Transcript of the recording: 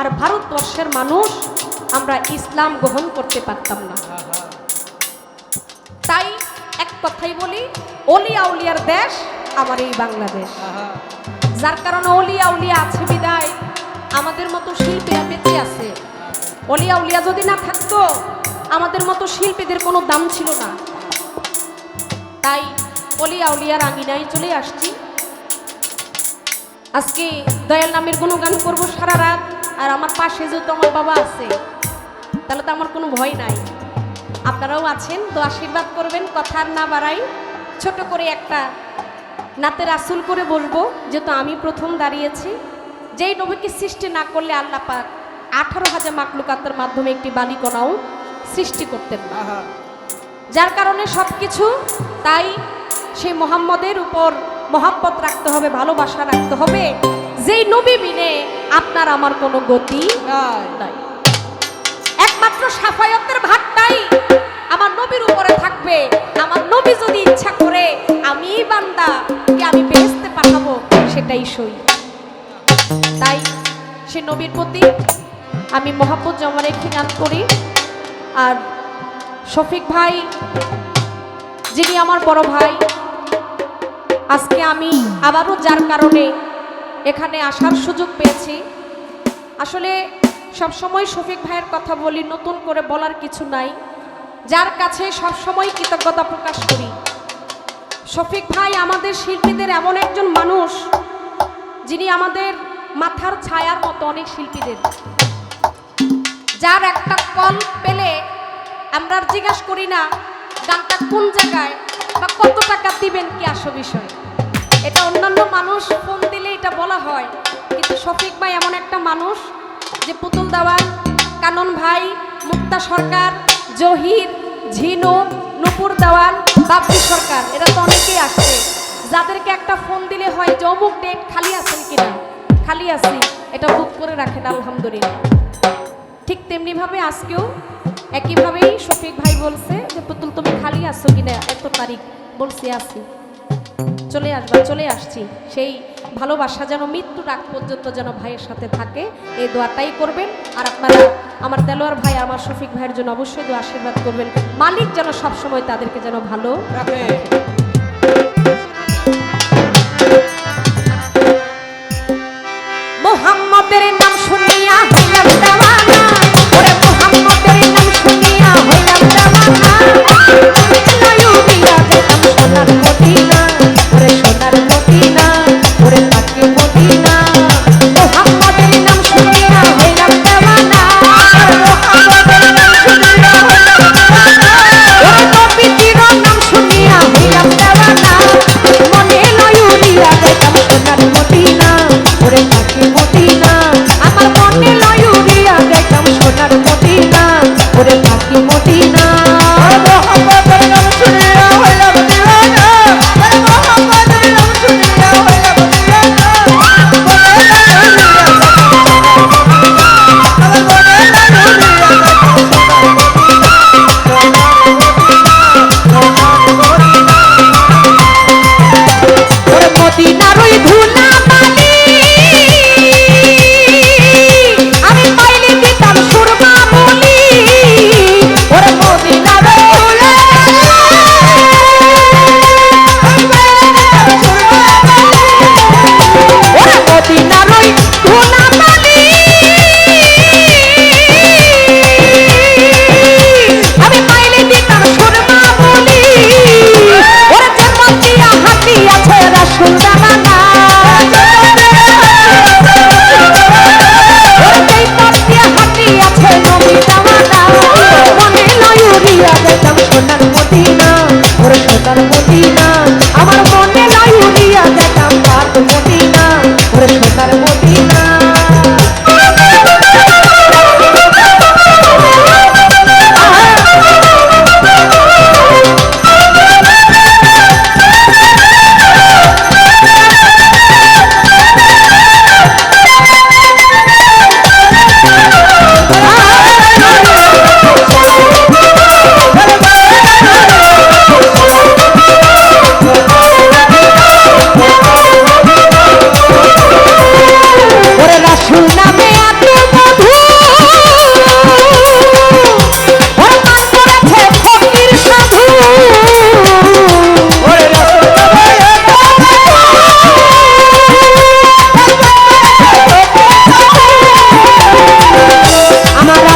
আর ভারতবর্ষের মানুষ আমরা ইসলাম গ্রহণ করতে পারতাম না। তাই এক কথাই বলি অলি আউলিয়ার দেশ আমার এই বাংলাদেশ। যার কারণে অলিয়া উলিয়া আছে আমাদের মতো শিল্পীরা বেঁচে আছে। অলিয়া উলিয়া যদি না থাকতো আমাদের মতো শিল্পীদের কোনো দাম ছিল না। তাই অলিয়া উলিয়ার আঙিনায় চলে আসছি। আজকে দয়াল নামের গুণগান করব সারা রাত, আর আমার পাশে যেহেতু আমার বাবা আছে, তাহলে তো আমার কোনো ভয় নাই। আপনারাও আছেন, তো আশীর্বাদ করবেন কথা আর না বাড়াই। ছোট করে একটা নাতের আসুল করে বলব, যেহেতু আমি প্রথম দাঁড়িয়েছি। যেই নবীকে সৃষ্টি না করলে আল্লাহ পাক আঠারো হাজার মাকলুকাতের মাধ্যমে একটি বালিকণাও সৃষ্টি করতেন না। যার কারণে সব কিছু তাই সেই মোহাম্মদের উপর মহাব্বত রাখতে হবে ভালোবাসা রাখতে হবে। যেই নবী বিনে আপনার আমার কোনো গতি নাই। একমাত্র সাফায়তের ভাগটাই আমার নবীর উপরে থাকবে। আমার নবী যদি ইচ্ছা করে আমি বান্দা কে আমি বেহেস্তে পাঠাবো সেটাই সই। তাই সে নবীর প্রতি আমি মহাব্বত জমা রেখে গান করি। আর শফিক ভাই, যিনি আমার বড় ভাই, আজকে আমি আবারও যার কারণে এখানে আসার সুযোগ পেয়েছি। আসলে সবসময় শফিক ভাইয়ের কথা বলি, নতুন করে বলার কিছু নাই। যার কাছে সবসময় কৃতজ্ঞতা প্রকাশ করি। শফিক ভাই আমাদের শিল্পীদের এমন একজন মানুষ, যিনি আমাদের মাথার ছায়ার মতো অনেক শিল্পীদের। যার একটা কল পেলে আমরা আর জিজ্ঞাস করি না গানটা কোন জায়গায় বা কত টাকা দিবেন কি আসো বিষয়। এটা অন্যান্য মানুষ ফোন দিলে এটা বলা হয়, কিন্তু শফিক ভাই এমন একটা মানুষ যে পুতুল দেওয়ান কানন ভাই, মুক্তা সরকার, জহির, ঝিনু, নুপুর দেওয়ান বাপ্পি সরকার, এরা তো অনেকেই আসছে যাদেরকে একটা ফোন দিলে হয় যে অমুক ডেট খালি আছেন কিনা? খালি আছি, এটা বুক করে রাখেন, আলহামদুলিল্লাহ। ঠিক তেমনিভাবে আজকেও একইভাবেই শফিক ভাই বলছে যে, পুতুল, তুমি খালি আসছো কিনা? এত তারিখ বলছি আসি চলে আসবা, চলে আসছি। সেই ভালোবাসা যেন মৃত্যুর আগ পর্যন্ত যেন ভাইয়ের সাথে থাকে, এই দোয়াটাই করবেন। আর আপনারা, আমার দেলোয়ার ভাই, আমার শফিক ভাইয়ের জন্য অবশ্যই দোয়া আশীর্বাদ করবেন। মালিক যেন সবসময় তাদেরকে যেন ভালো রাখে।